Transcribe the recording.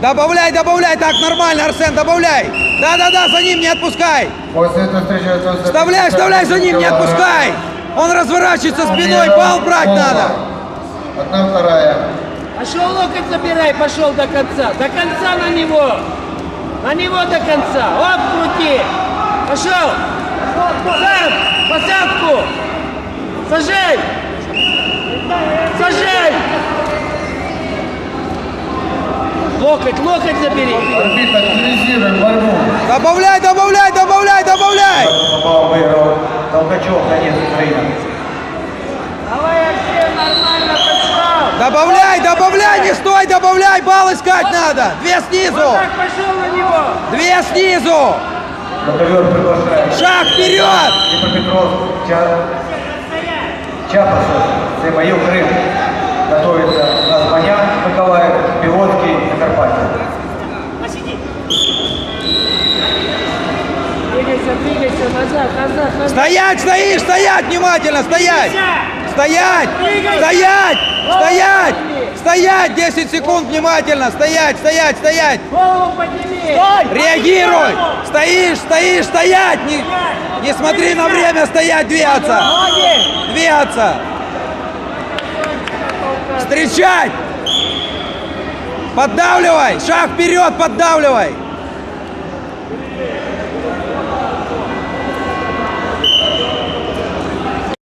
Добавляй, добавляй, так, нормально, Арсен, добавляй. Да-да-да, за ним не отпускай. После этого встречаются... Вставляй, вставляй за ним, не отпускай. Он разворачивается спиной, пал брать надо. Одна вторая. Пошел локоть забирай, пошел до конца. До конца на него. На него до конца. Оп, крути. Пошел. Сам, посадку. Сажай. Локоть, локоть забери. Орбит, активизируем борьбу. Добавляй, добавляй, добавляй, добавляй. Попал, выиграл Толкачев, конец Украины. Давай, Арсен, нормально пошел. Добавляй, добавляй, не стой, добавляй, бал искать надо. Две снизу, Вот так пошел на него. две снизу. Мотовер приглашает. Шаг вперед. Днепропетровск, Ча... Чапасов, це мою Крым. Готовится Стоять, стоишь, стоять, внимательно, стоять. Стоять, стоять, стоять, стоять, 10 секунд, внимательно, стоять, стоять, стоять. Голову подними. Реагируй! Стоишь, стоишь, стоять! Не, не смотри на время, стоять, двигаться! Двигаться! Встречать! Поддавливай! Шаг вперед, поддавливай!